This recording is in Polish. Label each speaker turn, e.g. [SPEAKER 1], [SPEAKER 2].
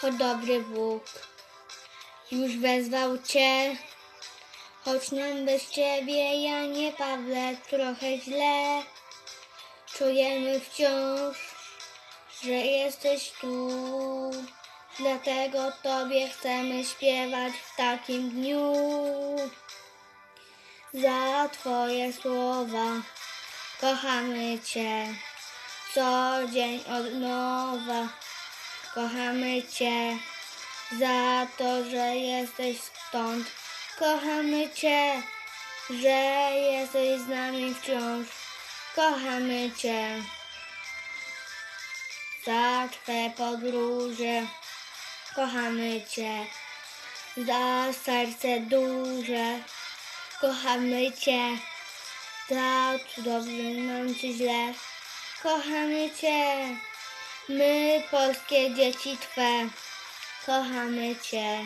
[SPEAKER 1] choć dobry Bóg już wezwał Cię. Choć nam bez Ciebie, Janie Pawle, trochę źle. Czujemy wciąż, że jesteś tu. Dlatego Tobie chcemy śpiewać w takim dniu. Za Twoje słowa kochamy Cię. Co dzień od nowa kochamy Cię. Za to, że jesteś stąd. Kochamy Cię, że jesteś z nami wciąż. Kochamy Cię. Za Twe podróże. Kochamy Cię. Za serce duże. Kochamy Cię. Za cudowny nam Ci źle. Kochamy Cię. My, polskie dzieci Twe. Kochamy Cię.